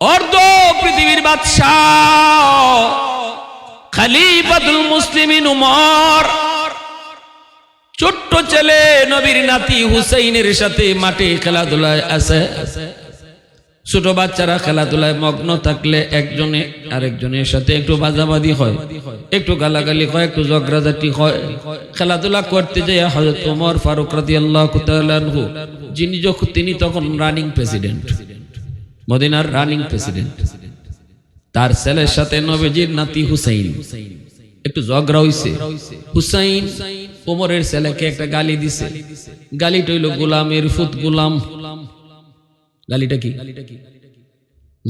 অর্ধ পৃথিবীর বাদশাহ। খালিফাতুল উমর। ছোট্ট ছেলে নবীর নাতি হুসাইনের সাথে মাঠে খেলাধুলায় আছে। ছোট বাচ্চারা খেলাধুলায় মগ্ন থাকলে একজনে আরেকজনের সাথে একটু বাজাবাদি হয়, একটু গালাগালি হয়, একটু ঝগড়াঝাটি হয়। খেলাধুলা করতে যাই হজরত ওমর ফারুক রাদি আল্লাহ যিনি যখন তিনি তখন রানিং প্রেসিডেন্ট মদিনার রানিং প্রেসিডেন্ট। তার ছেলের সাথে নবীজির নাতি হুসাইন। একটু ঝগড়া হইছে। হুসাইন ওমরের ছেলেকে একটা গালি দিছে। গালিটা হইল গোলামের ফুত গোলাম। গালিটা কি?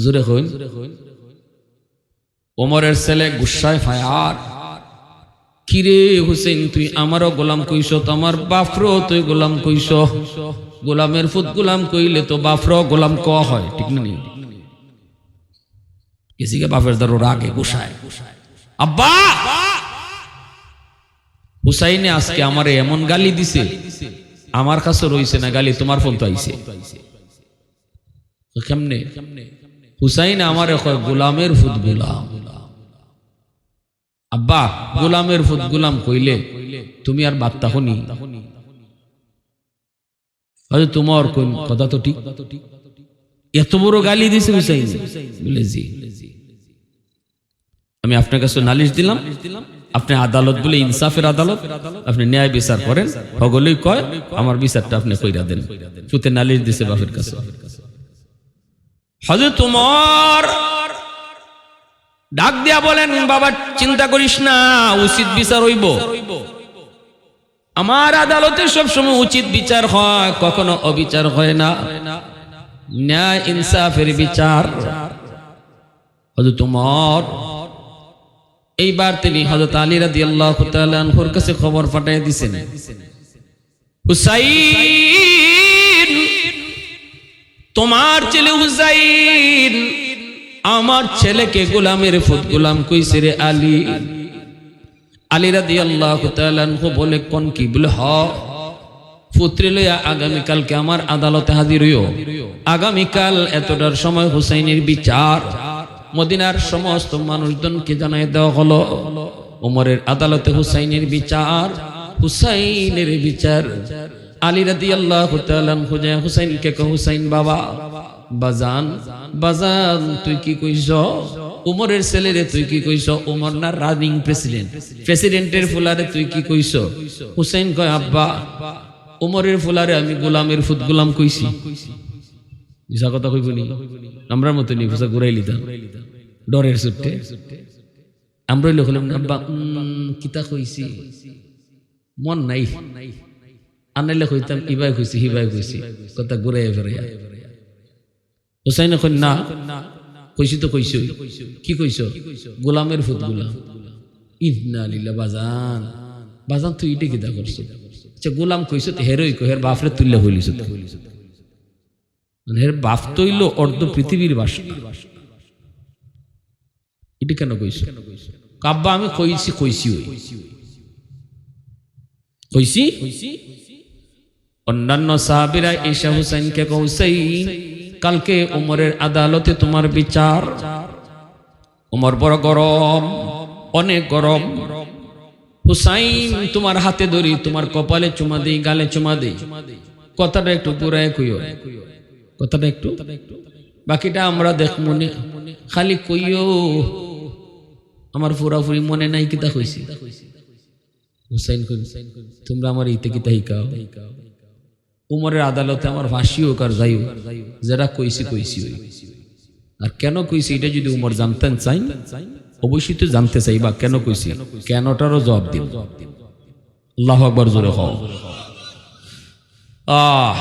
জোরে হইন ওমরের ছেলে গুসায় ফায়ার। কিরে হুসেন তুই আমারও গোলাম কইস, তোমার বাফরও তুই গোলাম কইস। গোলামের ফুত গোলাম কইলে তো বাফর গোলাম ক হয়, ঠিক না রাগে গুসায়। আব্বা! হুসাইনে আজকে আমারে এমন গালি দিছে, আমার কাছে রইছে না গালি, তোমার ফোন তো আইছে। কেমনে? গোলামের ফুত গোলাম। আব্বা, গোলামের ফুত গোলাম কইলে তুমি আর বার্তা হনি তোমার কোন কথা তো ঠিক? এত বড় গালি দিছে আমি আপনার কাছে নালিশ দিলাম। আপনি আদালত বলে ইনসাফের আদালত, আপনি ন্যায় বিচার করেন। সকলেই কয়, আমার বিচারটা আপনি কইরা দেন। সুতে নালিশ দিছে বাপের কাছে। হজরত তোমার ডাক দিয়া বলেন, বাবা, চিন্তা করিস না, উচিত বিচার হইব। আমার আদালতে সবসময় উচিত বিচার হয়, কখনো অবিচার হয় না। ন্যায় ইনসাফের বিচার। তোমার এইবার তিনি হজরত আলী রাদি আল্লাহ তালুর কাছে খবর পাঠিয়ে দিছেন। হুসাইন, তোমার ছেলে হুসাইন আমার ছেলেকে গোলামের ফুট গোলাম কইছে রে আলী। আলী রাদি আল্লাহ বলে, কোন কি বলে হ? পুত্রে লইয়া আগামীকালকে আমার আদালতে হাজির হইও। আগামীকাল এতটার সময় হুসাইনের বিচার। মদিনার সমস্ত মানুষজনকে জানাই দেওয়া হলো, উমরের আদালতে হুসাইনের বিচার। হুসাইনের বিচার। আলী রাদি আল্লাহ হুসাইনকে কো হুসাইন বাবা বাজান বাজান, তুই কি কইস? উমরের ছেলেরে তুই কি কইস? উমর না রানিং প্রেসিডেন্ট? প্রেসিডেন্টের ফুলারে তুই কি কইস? হুসাইন কয়, আব্বা, উমরের ফুলারে আমি গোলামের ফুত গোলাম কইছি। মিশা কথা কইব নি? আমরার মতো নি ফুসা ঘুরাই লিতাম। ডরের সুটে। আমরা হইলে আব্বা কিতা কইছি? মন নাই। আনাইলে কইতাম, ইবাই কইছি হিবাই কইছি। কথা ঘুরাই ফেরাই হুসাইন এখন না কইছি তো কইছ। কি কইছ? গোলামের ফুত গোলাম ইদনা লিল্লা বাজান। বাজান তুই ইটে কিতা করছ? আচ্ছা গোলাম কইছ হেরই কই হের বাপরে তুললে হইলিছ মানে হের বাপ তৈল অর্ধ পৃথিবীর বাস এটা কেন কইছ? কাব্বা আমি কইছি কইছি ওই। কইছি? অন্যান্য সাহাবিরা ঈশা হুসাইনকে হুসাইন কালকে উমরের আদালতে তোমার বিচার। উমর বড় গরম, অনেক গরম। হুসাইন তোমার হাতে ধরি, তোমার কপালে চুমা দিই, গালে চুমা দিই। কথাটা একটু পুরায় কইও। কথাটা একটু। বাকিটা আমরা দেখ মনে খালি কইও। আমার পুরাপুরি মনে নাই কিতা কইছি। হুসাইন তোমরা আমার ইতে কিতা হিকাও উমরের আদালতে আমার ফাঁসি হোক আর যাই হোক যারা কইছি কইছি ওই আর কেন কইছি এটা যদি উমর জানতেন চাই, অবশ্যই তো জানতে চাই বা কেন কইছি, কেনটারও জবাব দিন আল্লাহ আকবর জোরে হও আহ!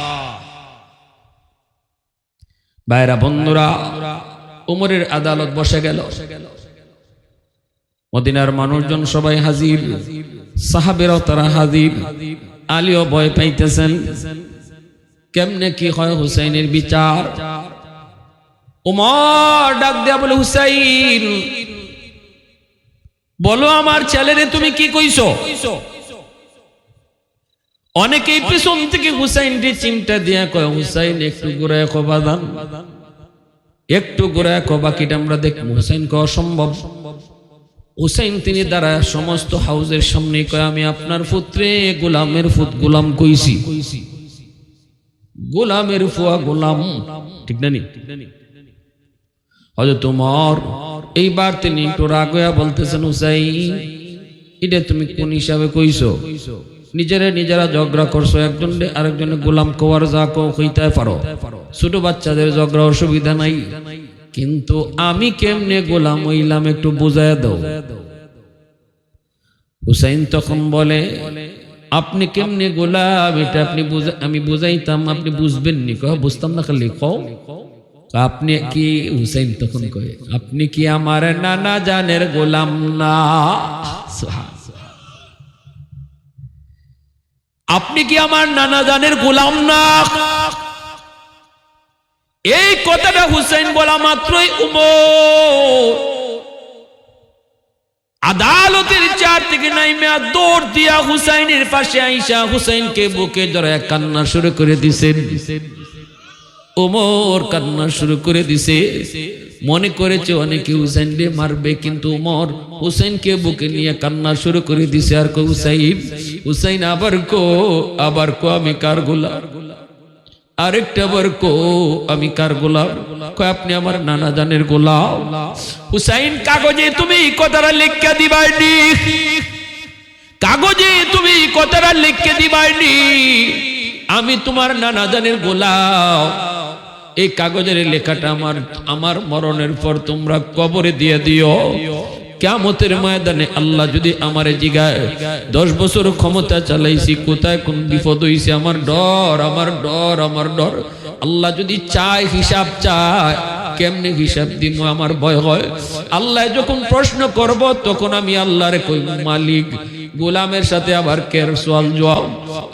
ভাইরা, বন্ধুরা, উমরের আদালত বসে গেল। মদিনার মানুষজন সবাই হাজির, সাহাবেরাও তারা হাজির, আলীও ভয় পাইতেছেন। কেমনে কি হয় হুসাইনের বিচার? উমর ডাক দেয়া বলে, হুসাইন, বলো আমার ছেলেরে তুমি কি কইছো? অনেকেই পেছন থেকে হুসাইনকে চিমটা দিয়া কয়, হুসাইন, একটু ঘুরে কবাদান একটু গোড়া কো, বাকিটা আমরা দেখব। হুসাইন কে অসম্ভব হুসাইন তিনি দ্বারা সমস্ত হাউজের সামনে কয়, আমি আপনার পুত্রে, গোলামের ফুত গোলাম কইছি। গোলামের ফুয়া গোলাম। ঠিক না নি? হয়তো তোমার এইবার তিনি একটু রাগয়া বলতেছেন, হুসাইন, এটা তুমি কোন হিসাবে কইছো? নিজেরা নিজেরা ঝগড়া করছ একজন আরেকজনে গোলাম কোয়ার যা কইতে পারো। ছোট বাচ্চাদের ঝগড়া অসুবিধা নাই। কিন্তু আমি কেমনে গোলাম হইলাম একটু বুঝায় দাও। হুসাইন তখন বলে আপনি কেমনে গোলাম? এটা আপনি আমি বুঝাইতাম, আপনি বুঝবেন নি। কহ, বুঝতাম না খালি, কও। আপনি কি হুসাইন তখন কয়ে, আপনি কি আমার নানা জানের গোলাম না? আপনি কি আমার নানা জানের গোলাম না? এই কথাটা হুসাইন বলা মাত্রই উমর। আদালতের চার থেকে নাইমে দৌড় দিয়া হুসাইনের পাশে আইসা হুসাইনকে বুকে জড়ায় কান্না শুরু করে দিছেন। ওমর কান্না শুরু করে দিছে। মনে করেছে অনেকে হুসাইন রে মারবে, কিন্তু ওমর হুসাইনকে বুকে নিয়ে কান্না শুরু করে দিছে। আর কো হুসাইন হুসাইন আবার কো আবার কো আমি কার গোলাম? আরেকটা বার কো, আমি কার গোলাম? কয়, আপনি আমার নানা জানের গোলাম। হুসাইন, কাগজে তুমি কথাটা লিখে দিবাইনি। কাগজে তুমি কথাটা লিখে দিবাইনি। আমি তোমার নানা জানের গোলাম। এই কাগজের লেখাটা আমার আমার মরণের পর তোমরা কবরে দিয়ে দিও। কেমতের ময়দানে আল্লাহ যদি আমারে জিগায়, দশ বছর ক্ষমতা চালাইছি, কোথায় কোন বিপদ হইছে? আমার ডর আমার ডর আমার ডর। আল্লাহ যদি চায়, হিসাব চায়, কেমনে হিসাব দিব আমার ভয় হয়? আল্লাহ যখন প্রশ্ন করব, তখন আমি আল্লাহর কই, মালিক, গোলামের সাথে আবার কের সোয়াল জবাব?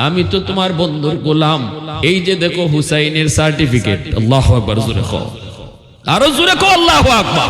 আমি তো তোমার বন্ধুর গোলাম। এই যে দেখো হুসাইনের সার্টিফিকেট আল্লাহ আকবার, জোরে কো আরও জোরে কো আল্লাহ আকবার।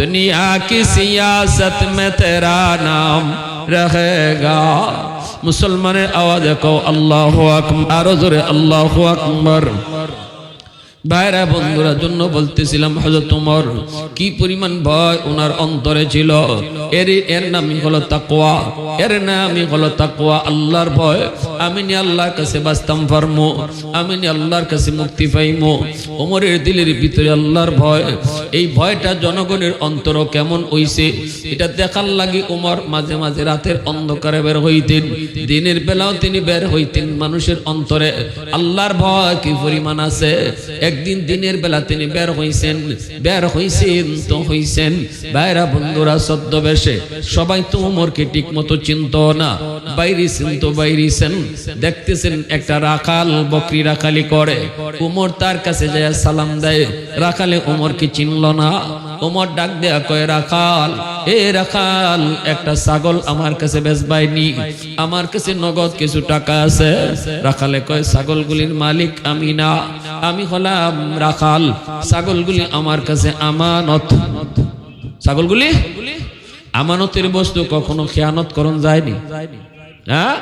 دنیا کی سیاست میں تیرا نام رہے گا۔ مسلمان آواز کو اللہ اکبر اللہ اکبر۔ ভাইরা, বন্ধুরা, জন্য বলতেছিলাম, হযরত ওমর কি পরিমাণ ভয় ওনার অন্তরে ছিল। এর এর নামই হলো তাকওয়া। এর নামই হলো তাকওয়া, আল্লাহর ভয়। আমি নি আল্লাহর কাছে বাস্তাম ফারমো। আমি নি আল্লাহর কাছে মুক্তি পাইমো। ওমরের দিলের ভিতরে আল্লাহর ভয়। এই ভয়টা জনগণের অন্তর কেমন হইছে, এটা দেখার লাগি ওমর মাঝে মাঝে রাতের অন্ধকারে বের হইতেন। দিনের বেলাও তিনি বের হইতেন মানুষের অন্তরে। আল্লাহর ভয় কি পরিমাণ আছে? একদিন দিনের বেলা তিনি বের হইছেন বের হইছেন তো হইছেন। বাইরা বন্ধুরা, ছদ্মবেশে সবাই তো উমরকে ঠিক মতো চিনত না। বাইরিছেন তো বাইরিছেন দেখতেছেন একটা রাখাল বকরি রাখালি করে। উমর তার কাছে যায় সালাম দেয়। রাখালে উমরকে চিনল না। ওমর ডাক দেয়া কয়, রাখাল, এ রাখাল, একটা ছাগল আমার কাছে বেচবাইনি আমার কাছে নগদ কিছু টাকা আছে। রাখালে কয়, ছাগলগুলির মালিক আমি না। আমি হলাম রাখাল। ছাগলগুলি আমার কাছে আমানত। ছাগলগুলি? আমানতের বস্তু কখনো খেয়ানত করণ যায়নি। হ্যাঁ?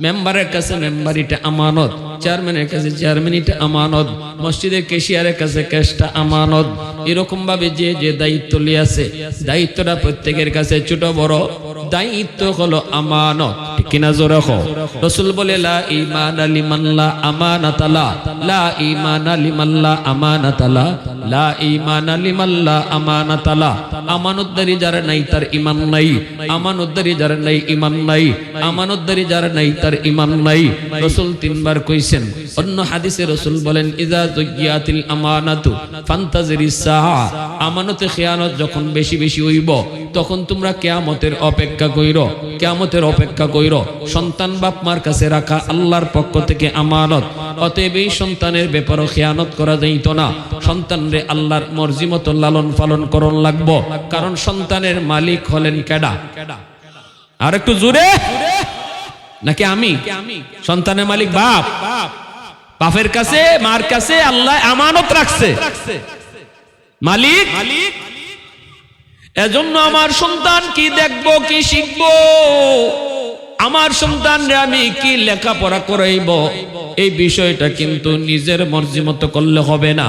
মেম্বারের কাছে মেম্বার এটা আমানত। চেয়ারম্যানের কাছে চেয়ারম্যান এটা আমানত, মসজিদের কেশিয়ারের কাছে ক্যাশটা আমানত। এরকম ভাবে যে যে দায়িত্ব লিয়াছে দায়িত্বটা প্রত্যেকের কাছে ছোট বড়। দায়িত্ব হলো আমানত। কিনা জোরে রসুল বলে, লা যারা নাই তার ইমান নাই। রসুল তিনবার কইছেন অন্য হাদিসে রসুল বলেন আমানাতু খেয়ানত যখন বেশি বেশি হইব, তখন তোমরা কেয়ামতের অপেক্ষা কইর, কেয়ামতের অপেক্ষা কইর। সন্তান বাপ মার কাছে রাখা আল্লাহর পক্ষ থেকে আমানত। অতএব এই সন্তানের ব্যাপারও খেয়ানত করা যাইত না। সন্তানরে আল্লাহর মর্জি মতো লালন পালন করণ লাগবো। কারণ সন্তানের মালিক হলেন কেডা? আর একটু জোরে। নাকি আমি? সন্তানের মালিক বাপ? বাপের কাছে, মার কাছে আল্লাহ আমানত রাখছে। মালিক? এজন্য আমার সন্তান কি দেখব, কি শিখব? আমার সন্তানরে আমি কি লেখাপড়া করাইব? এই বিষয়টা কিন্তু নিজের মর্জি মতো করলে হবে না।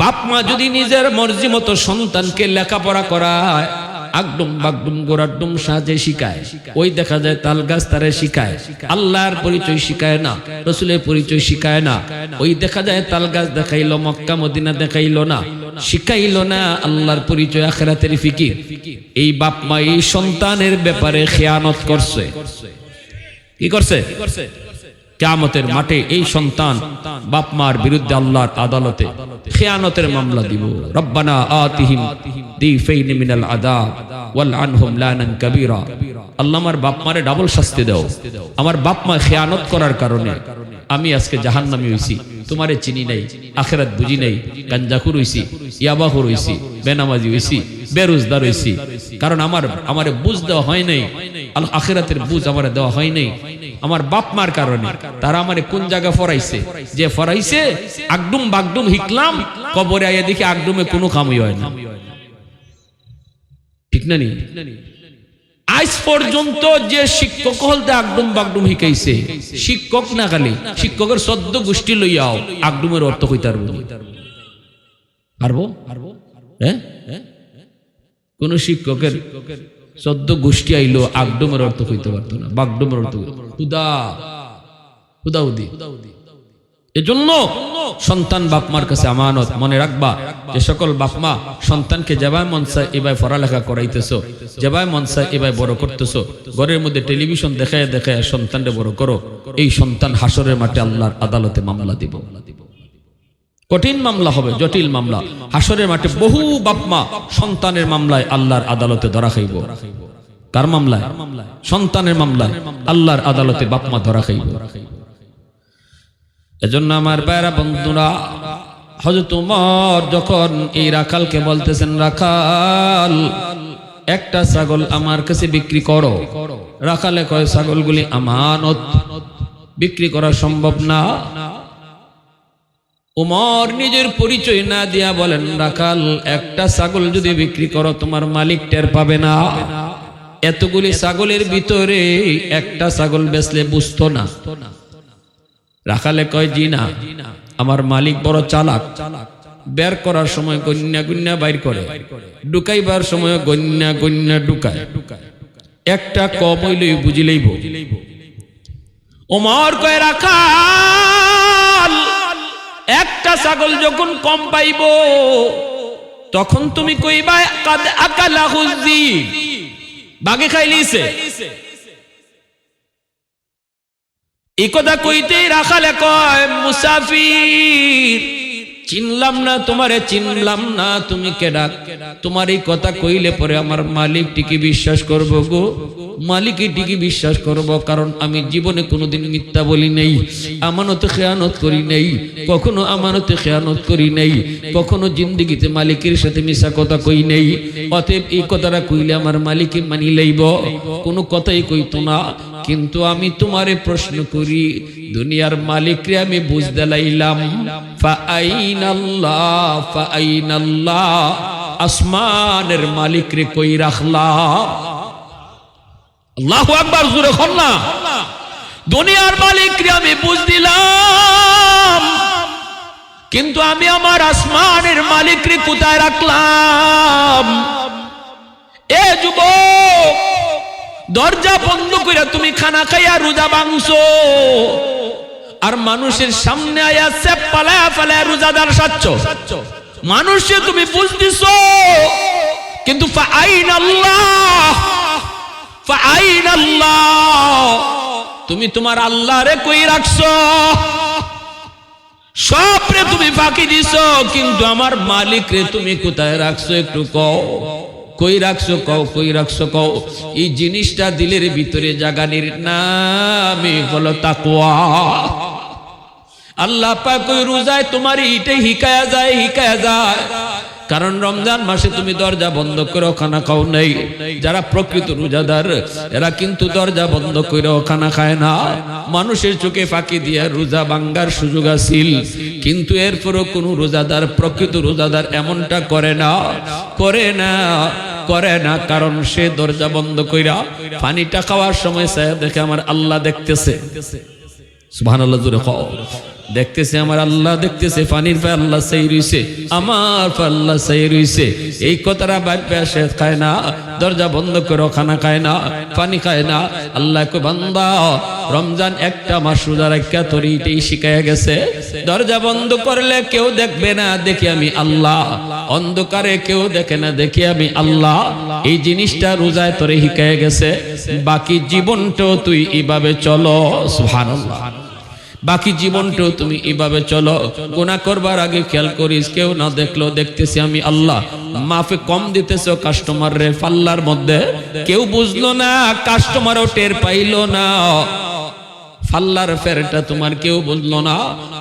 বাপ মা যদি নিজের মর্জি মতো সন্তানকে লেখাপড়া করায় আগডুম বাগডুম গোড়াডুম সাজে শিখায় ওই দেখা যায় তাল গাছ তারে শিখায় আল্লাহর পরিচয় শিখায় না, রসুলের পরিচয় শিখায় না। ওই দেখা যায় তাল গাছ দেখাইলো, মক্কা মদিনা দেখাইলো না। শিখাইলো না আল্লাহর পরিচয় আখেরাতের ফিকির। এই বাপ মা এই সন্তানের ব্যাপারে খেয়ানত করছে। কি করছে? কেয়ামতের মাঠে এই সন্তান বাপ মার বিরুদ্ধে আল্লাহর আদালতে খেয়ানতের মামলা দিব। রব্বানা আতিহিম দিফাইন মিনাল আদা ওয়াল আনহুম লানান কাবীরা। আল্লাহ আমার বাপ মারে ডাবল শাস্তি দাও। আমার বাপ মা খেয়ানত করার কারণে আমি আজকে জাহান্নামী হইছি। তোমারে চিনি নাই, আখেরাত বুঝি নাই, গাঞ্জাখুর হইছি, ইয়াবাখুর হইছি, বেনামাজি হইছি, বেরোজগার হইছি। কারণ আমার, আমারে বুঝ দেওয়া হয় নাই আখেরাতের বুঝ আমার দেওয়া হয় নাই। আমার বাপ মার কারণে তারা আমারে কোন জায়গা ফরাইছে? যে ফরাইছে, আগডুম বাগডুম হিকলাম, কবরে আইয়া দেখি আগডুমে কোনো কামই হয় না। ঠিক না নি? আজ পর্যন্ত যে শিক্ষক হলতে আগডুম বাগডুম শিখাইছে, শিক্ষক না খালি, শিক্ষকের সদ্য গোষ্ঠী লইয়াও আগডুমের অর্থ কইতে পারব হ্যাঁ? কোন শিক্ষকের সদ্য গোষ্ঠী আইলো, আগডুমের অর্থ কইতে পারতো না, বাগডুমের অর্থ হুদা হুদা হুদি এজন্য সন্তান বাপমার কাছে আমানত মনে রাখবা যে সকল বাপমা সন্তানকে যেভাবে মনসা এবার পড়ালেখা করাইতেছো, যেভাবে মনসা এবার বড় করতেছো, ঘরের মধ্যে টেলিভিশন দেখায় দেখায় সন্তানকে বড় করো, এই সন্তান হাসরের মাঠে আল্লাহর আদালতে মামলা দিব। কঠিন মামলা হবে, জটিল মামলা। হাসরের মাঠে বহু বাপমা সন্তানের মামলায় আল্লাহর আদালতে ধরা খাইব। কার মামলায়? সন্তানের মামলায় আল্লাহর আদালতে বাপমা ধরা খাইব। এজন্য আমার বাইরা বন্ধুরা হজরত উমর যখন এই রাখালকে বলতেছেন, রাখাল, একটা ছাগল আমার কাছে বিক্রি করো। রাখালে কয়, ছাগলগুলি আমানত, বিক্রি করা সম্ভব না। উমর নিজের পরিচয় না দিয়া বলেন, রাখাল, একটা ছাগল যদি বিক্রি করো, তোমার মালিক টের পাবে না। এতগুলি ছাগলের ভিতরে একটা ছাগল বেচলে বুঝতো না। রাখালে কয়, জি না, আমার মালিক বড় চালাক। বের করার সময় গন্যা গন্যা বাইর করে। ঢুকাইবার সময় গন্যা গন্যা ঢুকায়। একটা কম হইলেই বুঝিলেইব ওমর কয়, রাখাল, একটা ছাগল যখন কম পাইব, তখন তুমি কইবা আকালা হুজি বাগে খাইলিছে। এই কথা কইতেই রাখালে কয়, মুসাফির, চিনলাম না, তোমারে চিনলাম না, তুমি কেডা? তোমার এই কথা কইলে পরে আমার মালিক টিকি বিশ্বাস করব গো। মালিকই টিকি বিশ্বাস করব, কারণ আমি জীবনে কোনোদিন মিথ্যা বলি নেই, আমানতে খেয়ানত করি নেই, কখনো আমানতে খেয়ানত করি নেই, কখনো জিন্দগিতে মালিকের সাথে মিশা কথা কই নেই। অতএব এই কথাটা কইলে আমার মালিকে মানি লইব। কোনো কথাই কইতো না। কিন্তু আমি তোমারে প্রশ্ন করি, দুনিয়ার মালিকরে আমি বুঝতে লাইলাম আসমানের মালিকরে কই রাখলা? আল্লাহু আকবার, জোরে খন না। দুনিয়ার মালিকরে আমি বুঝ দিলাম, কিন্তু আমি আমার আসমানের মালিকরে কোথায় রাখলাম? এ যুবক দরজা বন্ধ করে তুমি খানা খাইয়া রোজা ভাঙছো আর মানুষের সামনে আয়া সেপ পালায়া পালায়া রোজাদার সাচ্ছ। মানুষে তুমি বুঝতেছ, কিন্তু আইন আল্লাহ আইন আল্লাহ তুমি তোমার আল্লাহরে কই রাখছো? সব রে তুমি ফাঁকি দিছ, কিন্তু আমার মালিক রে তুমি কোথায় রাখছো একটু কও। কই রাখছো কও, কই রাখছো কও? এই জিনিসটা দিলের ভিতরে জাগানির নামে হলো তাকুয়া আল্লাহ পাক ওই রোজায় তোমার ইটে হিকায়া যায় হিকায়া যায়। কারণ রমজান মাসে তুমি দরজা বন্ধ করে খানা খাও নেই। যারা প্রকৃত রোজাদার, এরা কিন্তু দরজা বন্ধ করে খানা খায় না। মানুষের চোখে ফাঁকি দিয়ে রোজা বাঙ্গার সুযোগ আসিল কিন্তু এরপরও কোন রোজাদার, প্রকৃত রোজাদার এমনটা করে না করে না। করে না, কারণ সে দরজা বন্ধ কইরা পানিটা খাওয়ার সময় সাহেব দেখে আমার আল্লাহ দেখতেছে। দেখতেছে আমার আল্লাহ, দেখতেছে পানির পে আল্লাহ সেই রইছে, আমার আল্লাহ সেই রইছে। এই কথাটা সে খায় না, দরজা বন্ধ করে খানা খায় না, পানি খায় না। আল্লাহ বান্দা রমজান একটা মাস রোজা রাখা তোর শিখায় গেছে, দরজা বন্ধ করলে কেউ দেখবে না, দেখি আমি আল্লাহ। অন্ধকারে কেউ দেখে না, দেখি আমি আল্লাহ। এই জিনিসটা রোজায় তোরে শিখায় গেছে, বাকি জীবনটাও তুই এভাবে চলো, সুবহানাল্লাহ। বাকি জীবনটাও তুমি এভাবে চলো গুণা করবার আগে খেয়াল করিস, কেউ না দেখল দেখতেছি আমি আল্লাহ। মাফে কম দিতেছ কাস্টমার রে, পাল্লার মধ্যে। কেউ বুঝলো না কাস্টমারও টের পাইলো না। ফাল্লার ফেরটা তোমার কেউ বুঝলো না,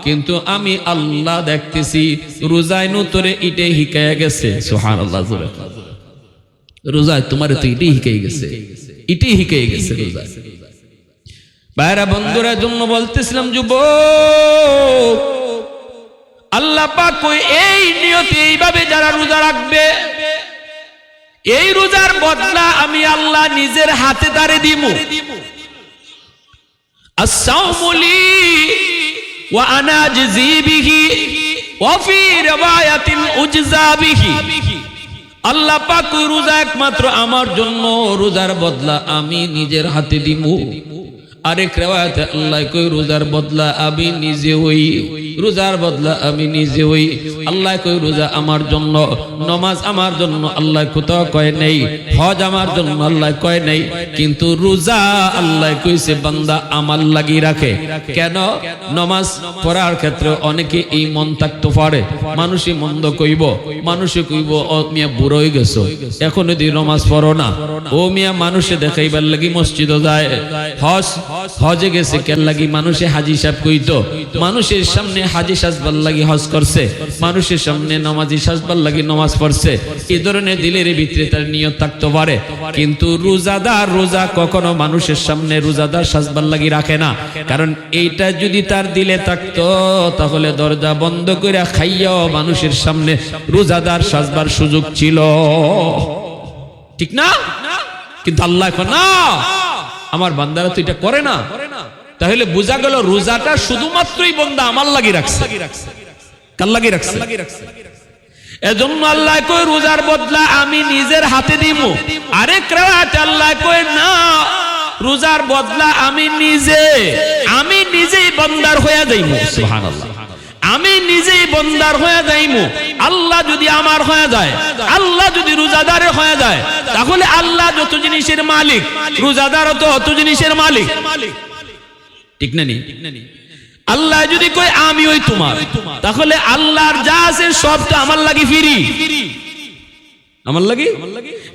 কিন্তু আমি আল্লাহ দেখতেছি, রোজায় নতরে ইটে হিকায়া গেছে। সোহান আল্লাহ রোজায় তোমার তো ইটেই হিকাই গেছে। ইটেই হিকাই গেছে রোজায়। বাইরা বন্ধুরা জন্য বলতেছিলাম যুব আল্লাহ পাক এই নিয়তে এইভাবে যারা রোজা রাখবে, এই রোজার বদলা আমি আল্লাহ নিজের হাতে তারে দিমু। আসাউমুলি ওয়া আনা আজজি বিহি ওয়া ফি রিওয়ায়াতিন উজজা বিহি আল্লাহ পাক রোজা একমাত্র আমার জন্য রোজার বদলা আমি নিজের হাতে দিব আরেক রেওয়ায়তে আল্লাহ কই রোজার বদলা আমি নিজে হই। রোজার বদলা আমি নিজে হই। আল্লাহ কই রোজা আমার জন্য, নমাজ আমার জন্য আল্লাহ কোথাও কয় নেই, হজ আমার জন্য আল্লাহ কয় নেই, কিন্তু রোজা আল্লাহ কইছে, বান্দা আমার লাগি রাখে। কেন? নমাজ পড়ার ক্ষেত্রে অনেকে এই মন থাকতে পারে। মানুষই মন্দ কইব মানুষে কইব, ও মিয়া বুড়ো হয়ে গেছো, এখন যদি নমাজ পড়ো না। ও মিয়া মানুষে দেখাইবার লাগি মসজিদও যায়। হজ, হজে গেছে কেন লাগি মানুষে হাজি সাহেব কইতো। মানুষের সামনে হাজি সাজবার লাগি হজ করছে, মানুষের সামনে নামাজি সাজবার লাগি নমাজ পড়ছে এই ধরনের দিলের ভিতরে তার নিয়ত থাকতে পারে। কিন্তু রোজাদার রোজা কখনো মানুষের সামনে রোজাদার সাজবার লাগি রাখে না। কারণ এইটা যদি তার দিলে থাকতো, তাহলে দরজা বন্ধ করে খাইয়াও মানুষের সামনে রোজাদার সাজবার সুযোগ ছিল। ঠিক না? কিন্তু আল্লাহ এখন না। আমার বান্দারা তো এটা করে না। তাহলে বোঝা গেল রোজাটা শুধুমাত্রই বন্দা আমার লাগি রাখছে। কার লাগি রাখছে? এজন্য আল্লাহ কই রোজার বদলা আমি নিজের হাতে দিব আরেক রাত আল্লাহ কই না, রোজার বদলা আমি নিজে, আমি নিজেই বন্দার হয়ে যাইমু। সুবহানাল্লাহ। আমি নিজেই বন্দার হয়ে যাইমু। আল্লাহ যদি আমার হয়ে যায়, আল্লাহ যদি রোজাদারের হয়ে যায়, তাহলে আল্লাহ যত জিনিসের মালিক রোজাদারও তো অত জিনিসের মালিক। ঠিক না নি? আল্লাহ যদি কই আমি ওই তোমার। তাহলে আল্লাহর যা আছে সবটা আমার লাগি ফিরি। আমার লাগি?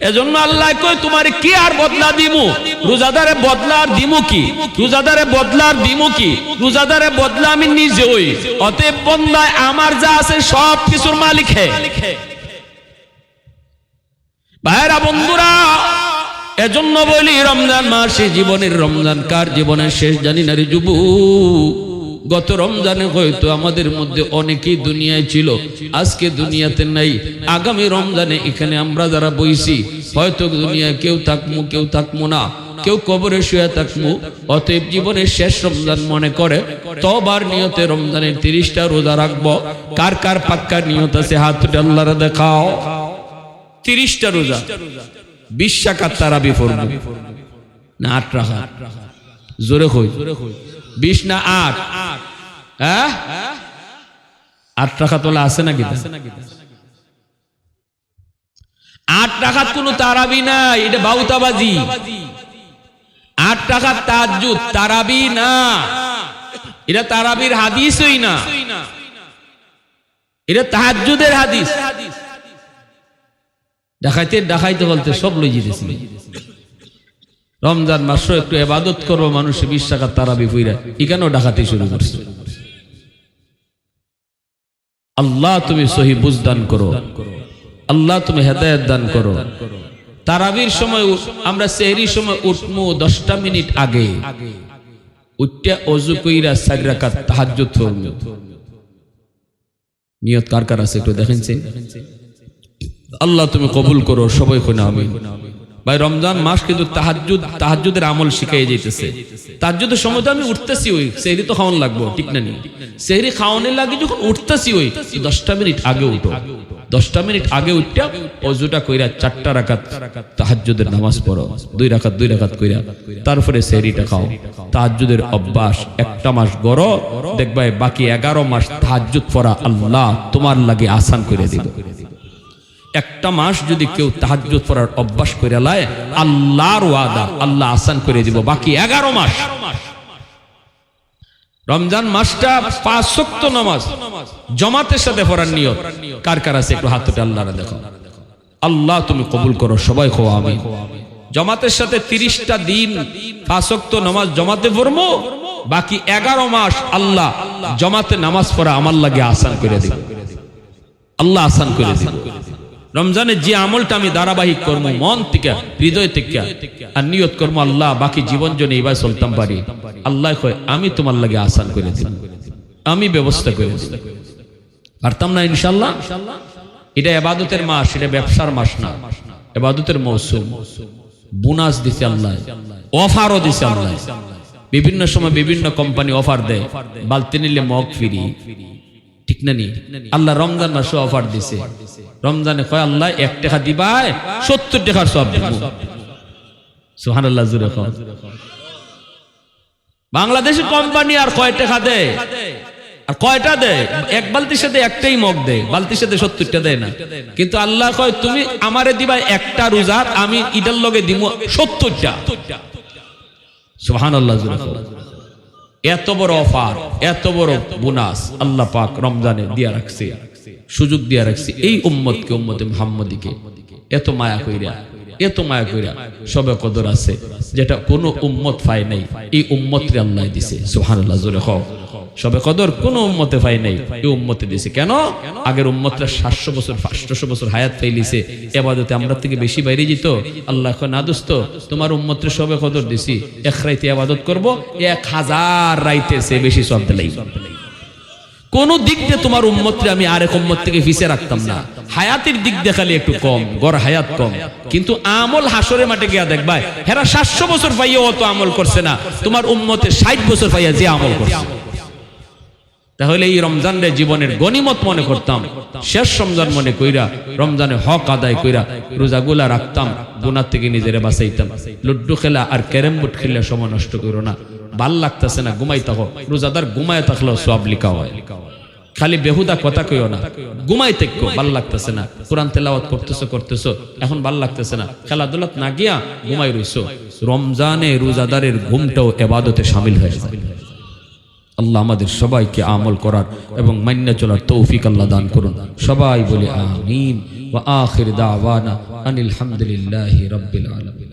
এজন্য আল্লাহ কই তোমার কি আর বদলা দিমু? রোজাদারে বদলা আর দিমু কি? রোজাদারে বদলা আর দিমু কি? রোজাদারে বদলা আমি নিজে হই। অতএব বন্দায় আমার যা আছে সব কিছুর মালিক হে। ভাইরা বন্ধুরা এজন্য বলি, রমজান মাসে জীবনের রমজান কার জীবনের শেষ জানি না রে যুবু। গত রমজানে হয়তো আমাদের মধ্যে অনেকেই দুনিয়ায় ছিল, আজকে দুনিয়াতে নাই। আগামী রমজানে এখানে আমরা যারা বইছি, হয়তো দুনিয়ায় কেউ থাকমু কেউ থাকমু না। কেউ কবরে শুয়ে থাকব অতএব জীবনের শেষ রমজান মনে করে, তবার নিয়তে রমজানের তিরিশটা রোজা রাখব। কার কার পাক্কা নিয়ত আছে, হাত দেখাও। তিরিশটা রোজা। বিশ টাকার তারাবি না, আট রাখা জোরে বিশ না আট? হ্যাঁ? আট টাকা তোলা আছে নাকি? আট টাকার কোনো তারাবি নাই, এটা বাউতাবাজি। আট টাকার তাজ্জুদ তারাবি না। এটা তারাবির হাদিসই না। এটা তাহাজ্জুদের হাদিস। দেখাইতে দেখাইতে বলতে সব লই যেতেছি রমজান মাস একটু এবাদত করব, মানুষ বিশ টাকার তারাবি ফুইরা। এখানেও ডাকাতে শুরু করছে? আল্লাহ তুমি সহি বুঝদান করো। আল্লাহ তুমি হেদায়ত দান করো। তারাবির সময় আমরা সেহরির সময় উঠমু দশটা মিনিট আগে। উঠটা অজু কইরা চার রাকাত নিয়ত কার কার আছে একটু দেখেন? আল্লাহ তুমি কবুল করো, সবাই কোন আমি ভাই, রমজান মাস কিন্তু তাহাজ্জুদ, তাহাজ্জুদের আমল শিখাই যাইতেছে। তাহাজ্জুদের সময় তো আমি উঠতেছি ওই, সেহরি তো খাওয়ান লাগবো, ঠিক না নি? সেহরি খাওয়ানোর লাগে যখন উঠতেছি ওই, দশটা মিনিট আগে উঠো। দশটা মিনিট আগে উঠটা অজুটা কইরা চারটা রাকাত তাহাজ্জুদের নামাজ পড়ো। দুই রাকাত দুই রাকাত কইরা তারপরে সেহরিটা খাও। তাহাজ্জুদের অভ্যাস, একটা মাস গড় দেখবাই বাকি এগারো মাস তাহাজ্জুদ পড়া আল্লাহ তোমার লাগে আসান করে দিবে একটা মাস যদি কেউ তাহাজ্জুদ পড়ার অভ্যাস করে লায়, আল্লাহর ওয়াদা, আল্লাহ আসান করে দিব। বাকি এগারো মাস। রমজান মাসটা পাঁচশক্ত নামাজ, জমাতের সাথে পড়ার নিয়ত। কার কার আছে? একটু হাত তুলে আল্লাহরা দেখো। আল্লাহ তুমি কবুল করো, সবাই খো আমি জমাতের সাথে তিরিশটা দিন পাঁচক্ত নামাজ জমাতে পড়ব, বাকি এগারো মাস আল্লাহ জমাতে নামাজ পড়া আমার লাগে আসান করে দিব। আল্লাহ আসান করে দিব। রমজানের যে আমলটা আমি ধারাবাহিক করব মন থেকে, হৃদয় থেকে আর নিয়ত করব আল্লাহ, বাকি জীবন জন্য এবার চলতাম পারি। আল্লাহ কয়, আমি তোমার লাগে আসান করে দিব আমি ব্যবস্থা করে পারতাম না ইনশাল্লাহ এটা এবাদতের মাস, এটা ব্যবসার মাস না। এবাদতের মৌসুম। বোনাস দিছে আল্লাহ। অফারও দিছে আল্লাহ। বিভিন্ন সময় বিভিন্ন কোম্পানি অফার দেয়। বালতি নিলে মগ ফিরি। ঠিক না নি? আল্লাহ রমজান মাসে অফার দিছে। রমজানে কয়, আল্লাহ এক টাকা দিবাই সত্তর টাকার সব সুহান আল্লাহ জুড়ে। বাংলাদেশি কোম্পানি আর কয় টাকা দেয়? আর কয়টা দেয়? এক বালতির সাথে একটাই মগ দেয়, বালতির সাথে সত্তরটা দেয় না। কিন্তু আল্লাহ কয়, তুমি আমারে দিবা একটা রোজার আমি ইটার লগে দিব সত্তরটা। সুহান আল্লাহ জুড়ে। এত বড় অফার, এত বড় বোনাস আল্লাহ পাক রমজানে দিয়া রাখছে, সুযোগ দিয়া রাখছে এই উম্মতকে, উম্মতে মুহাম্মদীকে। এত মায়া কইরা, এত মায়া কইরা সবে কদর আছে, যেটা কোনো উম্মত পায় নাই, এই উম্মতরে আল্লাহ দিছে, সুবহানাল্লাহ, জোরে কও। সবে কদর কোন উম্মতে পায় নাই। এই উম্মতে দিছে কেন? আগের উম্মতরা সাতশো বছর পাঁচশো বছর হায়াত ফাইলিছে। এবাদতে আমরা থেকে বেশি বাইরে যেত। আল্লাহ না দোস্ত তোমার উম্মতের সবে কদর দিছি। এক রাইতে আবাদত করব, এক হাজার রাইতে সে বেশি সব দিলাই। কোন দিক দিয়ে তোমার উম্মতরে আমি আরেক উম্মত থেকে ফিসে রাখতাম না। হায়াতের দিক দেখালে একটু কম, গড় হায়াত কম। কিন্তু আমল হাসরে মাঠে গিয়া দেখবাই হেরা সাতশো বছর পাইয়া অত আমল করছে না। তোমার উম্মতে ষাট বছর পাইয়া যে আমল করছে। তাহলে এই রমজানের জীবনের গনিমত মনে করতাম। শেষ রমজান মনে কইরা, রমজানে হক আদায় কইরা রোজাগুলা রাখতাম গুনার থেকে নিজেরে বাঁচাইতাম। লুড্ডু খেলা আর ক্যারেম বোর্ড খেললে সময় নষ্ট করো না। ভালো লাগতেছে না, ঘুমাই থাকো। রোজাদার ঘুমায় থাকলেও সব লিখা হয়। খালি বেহুদা কথা কইও না। ঘুমাই থেকো ভালো লাগতেছে না। কোরআন তেলাওয়াত করতেছো করতেছো, এখন ভালো লাগতেছে না। খেলাধুলাত না গিয়া ঘুমাই রইছো। রমজানে রোজাদারের ঘুমটাও এবাদতে সামিল হয়ে যায়। আল্লাহ আমাদের সবাইকে আমল করার এবং মান্য চলার তৌফিক আল্লাহ দান করুন। সবাই বলে আমিন। ওয়া আখির দাওয়ানা আনিল হামদুলিল্লাহি রাব্বিল আলামিন।